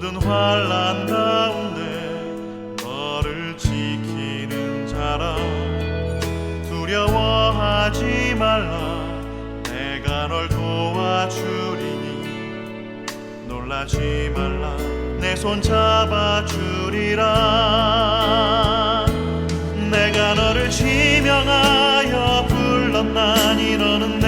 모든 환란 가운데 너를 지키는 자라. 두려워하지 말라. 내가 널 도와주리니. 놀라지 말라. 내 손 잡아주리라. 내가 너를 지명하여 불렀나니 너는 내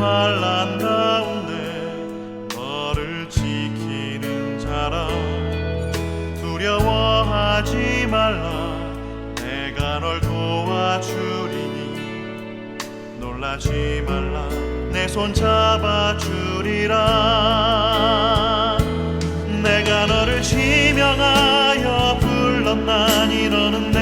환란 가운데 너를 지키는 자라 두려워하지 말라. 내가 널 도와주리니. 놀라지 말라. 내 손 잡아주리라. 내가 너를 지명하여 불렀나니 너는 내